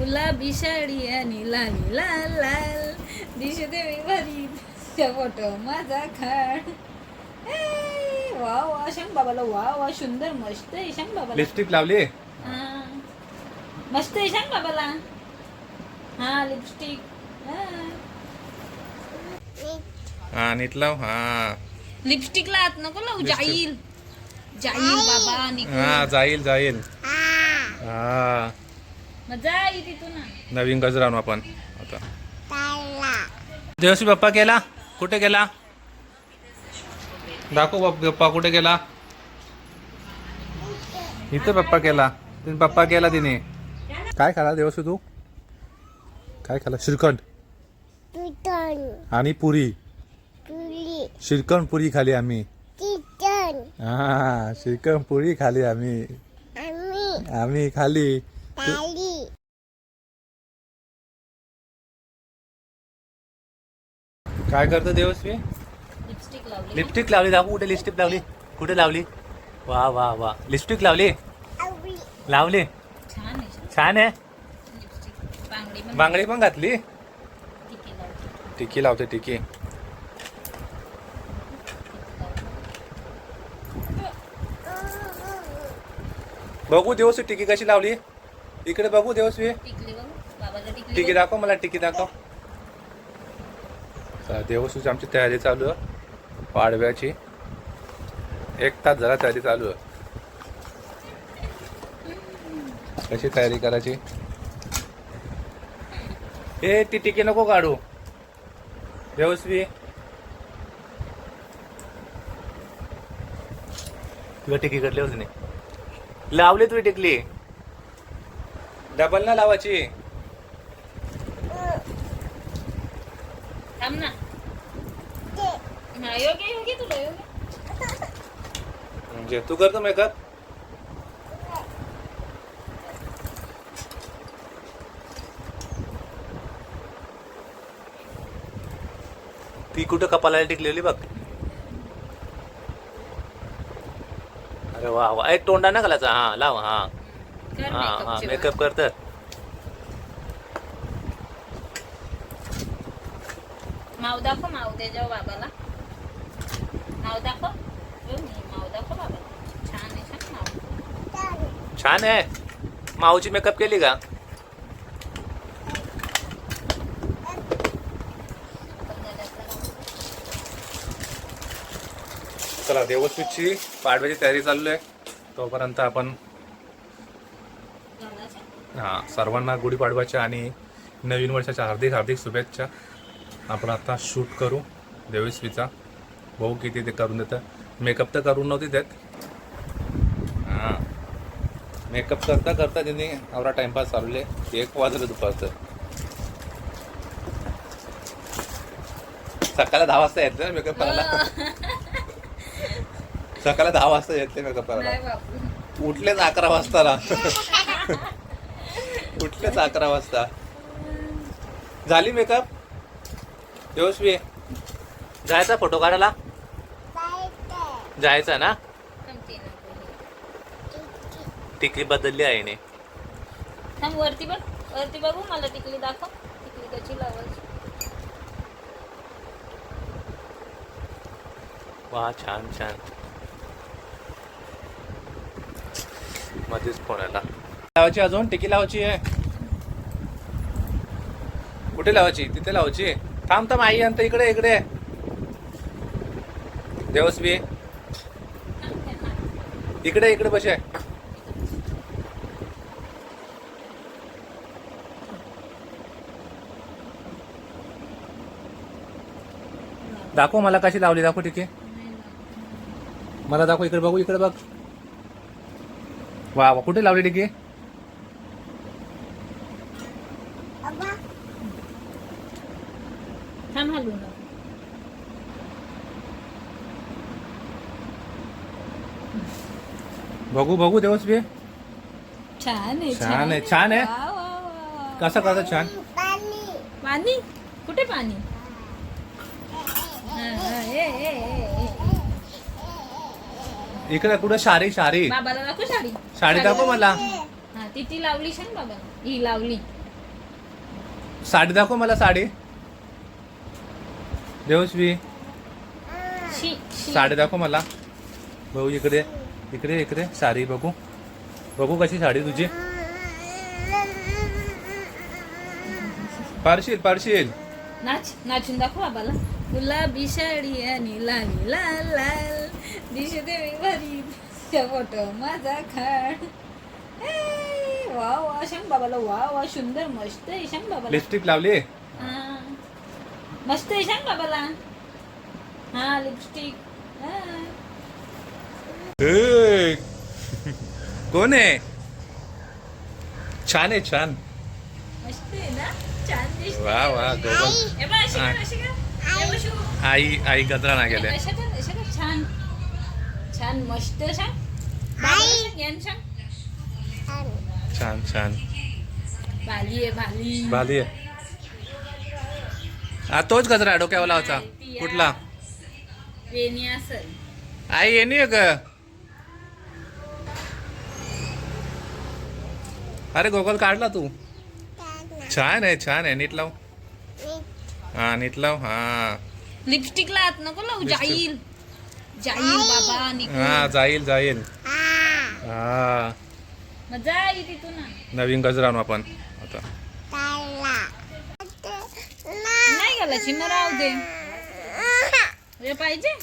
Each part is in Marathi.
गुलाबी साडी आणि लाली लाल लाल. दिसते मी भारी त्या फोटो माझा खाड. वा वा सांग बाबाला वा वा सुंदर मस्त आहे सांग बाबाला लिपस्टिक लावली? हा. मस्त आहे सांग बाबाला हा लिपस्टिक हा. नीट लाव. हा. लिपस्टिकला हात नको लावू जाईल. जाईल बाबा निघून. हा जाईल जाईल. हा. तिथून. नवीन गजर आणू आपण. आता. देवशी पप्पा गेला कुठे गेला? दाखव बाप- पप्पा कुठे गेला? इथे पप्पा गेला तिने पप्पा गेला तिने. काय खाला देवशी तू? काय खाला? श्रीखंड. आणि पुरी. श्रीखंड पुरी खाली आम्ही. हा श्रीखंड पुरी खाली आम्ही. आम्ही. खाली. काय करतो देवस्वी लिपस्टिक लावली. लिपस्टिक लावली. दाखव कुठे लिपस्टिक लावली? कुठे लावली? वा वा वा. लिपस्टिक लावली? लावली. छान आहे बांगडी पण घातली? टिकी लावते. टिकी बघू देवस्वी टिकी कशी लावली? इकडे बघू देवस्वी टिकी. दाखव मला टिकी दाखव. देवसूची आमची तयारी चालू आहे. पाडव्याची. एक तास झाला तयारी चालू आहे. कशी तयारी करायची? ए ती टिके नको काढू. देवस्वी. तुला टिकी कटली होती नाही लावली तुझी टिकली. डबल ना लावायची थांब ना हा, योग्य योग्य तुला योग्य. म्हणजे तू करतो मेकअप? ती कुठं कपाला टिकलेली बघ. अरे वा वा. एक तोंडा ना घालायचा. हा लाव हा. कर हा हा मेकअप करत माव दाखव माव दे जाऊ बाबाला. दाखव. दाखव छान आहे छान छान आहे. माऊची मेकअप केली का? चला देवस्वीची पाडव्याची तयारी चालू आहे तोपर्यंत आपण हा सर्वांना गुढीपाडव्याच्या आणि नवीन वर्षाच्या हार्दिक हार्दिक शुभेच्छा. आपण आता शूट करू देवस्वीचा भाऊ किती ते करून देतं. मेकअप तर करून नव्हती देत. हां. मेकअप करता करता तिने आवरा टाइमपास चालवले. एक वाजलं दुपारचं. सकाळी दहा वाजता येते ना मेकअप करायला. सकाळी दहा वाजता येते मेकअप करायला. उठलेच अकरा वाजता ना. उठलेच अकरा वाजता. झाली मेकअप यशवी जायचा फोटो काढायला? जायचा ना? टिकली बदलली आहे ने थांब वरती बघ. वरती बघू मला टिकली दाखव. टिकली कशी लावायची वा छान छान. मध्येच फोन आला लावायची अजून? टिकी लावायची आहे. कुठे लावायची? तिथे लावायची. थांब थांब आई अंत इकडे इकडे. देवस्वी. इकडे इकडे बसे. दाखव मला कशी लावली दाखव टिकी. मला दाखव इकडे बघू इकडे बघ. वा वा कुठे लावली ठीक आहे थांब हलू नको बघू बघू देवस्वी छान आहे छान आहे, छान आहे. वा, वा, वा, वा. कसं कसं छान? पाणी? कुठे पाणी? हा, हा, ए, ए, ए, ए. इकडे कुठं? शारी शारी. बाबाला दाखव साडी साडी दाखव मला. हा ती ती लावली बाबाला ही लावली. साडी दाखव मला साडी. शी शी. साडी दाखव मला. भाऊ इकडे. इकडे इकडे साडी बघू. बघू कशी साडी तुझी. पारशील पारशील. नाच नाचून दाखव बाबाला गुलाबी साडी आणि लाल लाल लाल. दिसते मी भारी फोटो माझा खाड वा वा सांग बाबाला वा वा सुंदर मस्त आहे सांग बाबाला. लिपस्टिक लावली? हा. मस्त आहे सांग बाबाला. हा लिपस्टिक ए, कोण आहे? छान आहे छान. वा वा आई. आई गजरा ना गेले छान. छान मस्त छान. छान भाली आहे हा तोच गजरा डोक्यावाला होता कुठला? आई येणी ग. अरे गोगल काढला तू. छान आहे छान आहे. नीट लाव. हा नीट लाव हा. लिपस्टिकला हात नको लावू. जाईल. जाईल बाबा हा जाईल जाईल. हा. जाईल तिथून. नवीन गजरा आणू आपण. आता. नाही घालायची मग राहू दे. हे पाहिजे?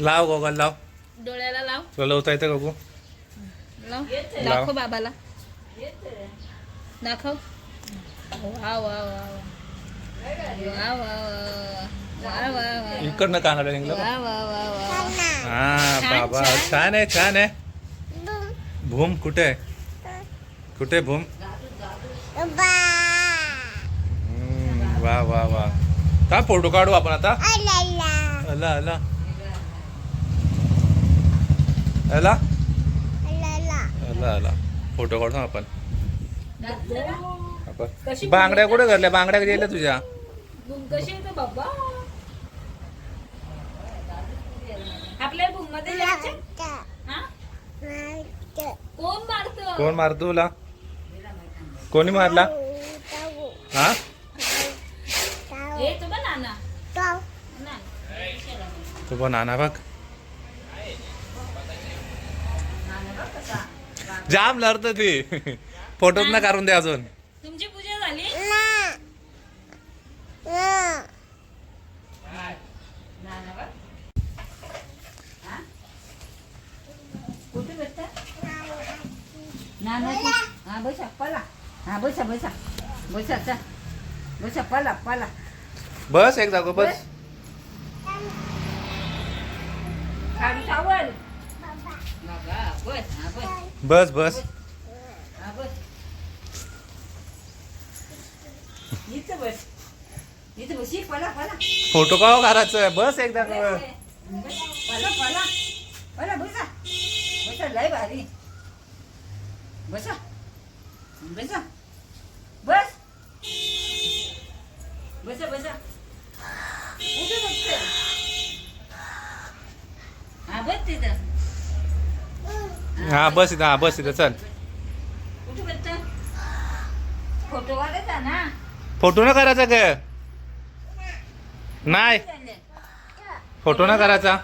लाव गोगल लाव. डोळ्याला लाव. तुला लावता येतं का लाव. दाखव बाबाला. दाखव. इकडनं कानाडा निघलं हा बाबा छान. आहे छान आहे. भूम. कुठे आहे? कुठे भूम? वा वा वा. का फोटो काढू आपण आता? अला अला आला आला आला फोटो काढतो आपण. बांगड्या कुठे घरल्या बांगड्या गेल्या तुझ्या? कोण मारतो? तुला? कोणी मारला? हा? तुझा नाना बघ. जाम लढत ती. फोटोच ना काढून दे अजून. तुमची पूजा झाली? नाना बघ. हा? कुठे भेटतं? नाना तू- हा बसा पला. हा बसा बसा. बसा चा बसा पला पला. बस एक जागो बस. काढू सावल बस बस. फोटो का करायचं बस एकदा बस बस. बस. बस बस. बस. बस. बस बस तिथं. हा बस इथं हा बस इथं चल. फोटो काढायचा ना? फोटो ना करायचा ग. नाही. फोटो ना करायचा.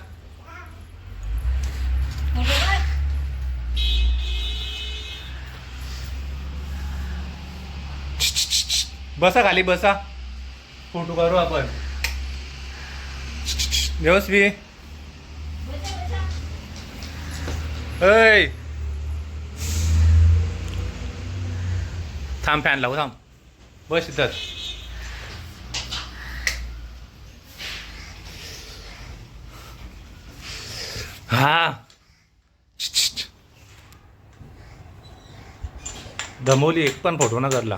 बसा खाली बसा. फोटो करू आपण. व्यवस्थित बसा बसा ऐ थांब फॅन लावू थांब बस इथंच हा दमवली एक पण फोटो ना करला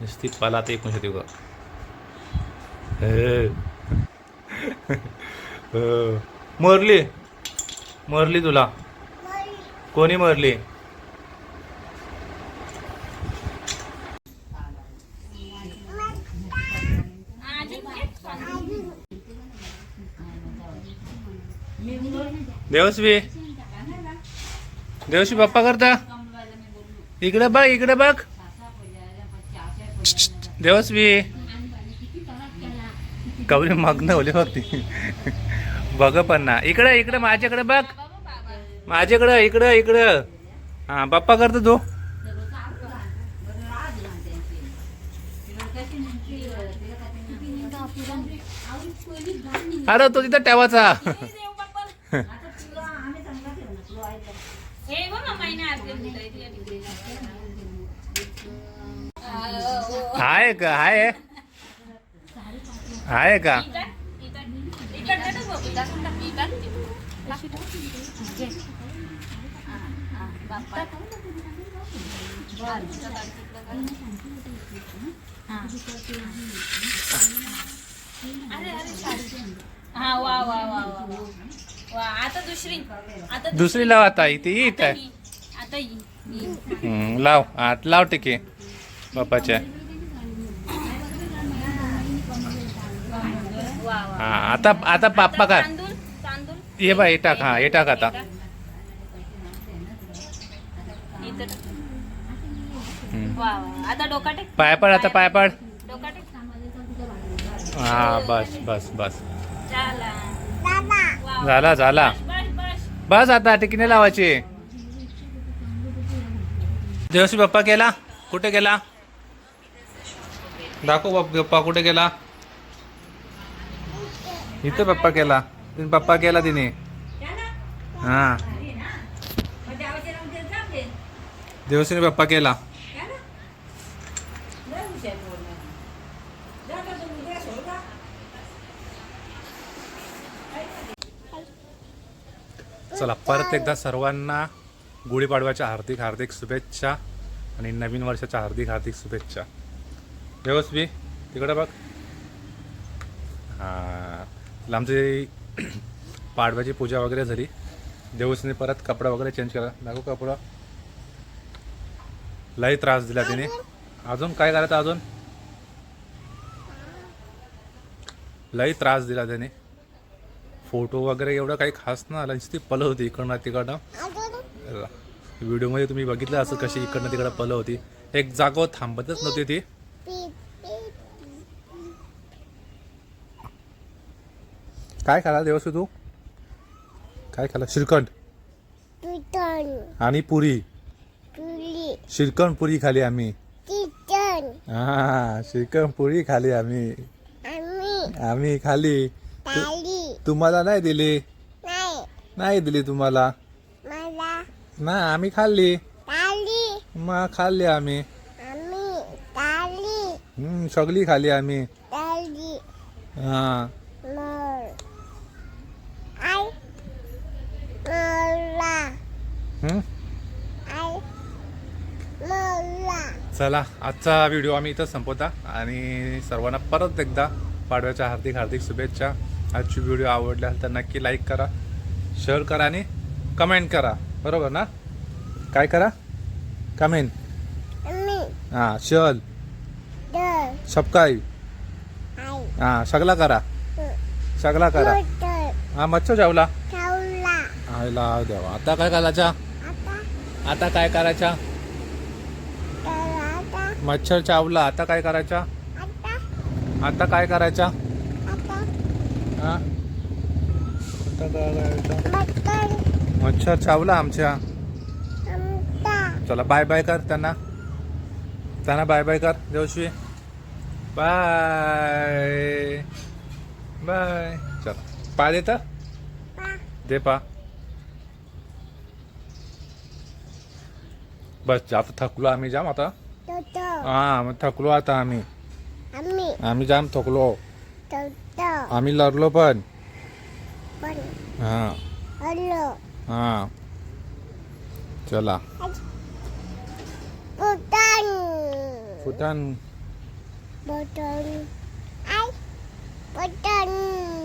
नुसती पाला ते एकूण शती मरली मरली तुला कोणी मरली? देवस्वी देवस्वी पप्पा करता? इकडे बघ इकडे बघ. देवस्वी कवरी मग्न होली बघ ती बघ पण ना. इकडे इकडे माझ्याकडे बघ. माझ्याकडं इकडं इकडं. हा बाप्पा करतो तू. अरे तो तिथं ठेवाचा आहे का आहे आहे का? हा, बाप्पा. अरे अरे साडी. वा वा वा वा वा वा आता दुसरी आता दुसरी लाव आता इथे इथं आता आहे. आता ही. लाव आत लाव टिके वा हा आता आता बाप्पा का ये बा हे टाक हा हे टाक आता वा आता पाय पड आता पाय पड। डोका टेक? हा बस बस बस। झाला. झाला। झाला बस बस बस। आता टिकने लावायची। देवशी बाप्पा गेला कुठे गेला? दाखव बाप- बाप्पा कुठे गेला? इथे पप्पा गेला तिने पप्पा केला तिने. हा. देवसेने पप्पा केला. चला परत एकदा सर्वांना गुढीपाडव्याच्या हार्दिक हार्दिक शुभेच्छा आणि नवीन वर्षाच्या हार्दिक हार्दिक शुभेच्छा. व्यवस्थी तिकडे बघ. हां. आमचे पाडव्याची पूजा वगैरे झाली. देवसने परत कपडा वगैरे चेंज केला. दाखव कपडा. लई त्रास दिला तिने. अजून काय करायचं अजून? लई त्रास दिला त्याने. फोटो वगैरे एवढं काही खास ना आला. नुसती पल होती इकडनं तिकडनं. व्हिडिओमध्ये तुम्ही बघितलं असं कशी इकडनं तिकडं पल होती. एक जागो थांबतच नव्हती ती. काय खाला देवसू तू काय खाला श्रीखंड. आणि पुरी. श्रीखंड पुरी खाली आम्ही. हा श्रीखंड पुरी खाली आम्ही. आम्ही खाली. तुम्हाला नाही दिली. नाही दिली तुम्हाला. ना आम्ही खाल्ली. मग खाल्ली आम्ही सगळी खाली आम्ही. हा चला आजचा व्हिडिओ आम्ही इथं संपवता आणि सर्वांना परत एकदा पाडव्याच्या हार्दिक हार्दिक शुभेच्छा आजची व्हिडिओ आवडली असेल तर नक्की लाईक करा शेअर करा आणि कमेंट करा बरोबर ना काय करा कमेंट. हां शेअर. Subscribe Ai. हां सगळा करा सगळा करा. हा मच्छर जेवला देवा आता काय करायचा? आता काय करायचा. मच्छर चावला. आता काय करायचा? आता? काय करायचा? हा? आता काय करायचा. मच्छर. चावला आमच्या. चला बाय बाय कर त्यांना. त्यांना बाय बाय कर देवश्री बाय बाय चला. पा देत. दे पा. बस आता थकलो आम्ही जाम आता. हा मग थकलो आता आम्ही. आम्ही जाम थकलो. आम्ही लढलो पण. हा. हा चला. फुटान. Ai. Butan.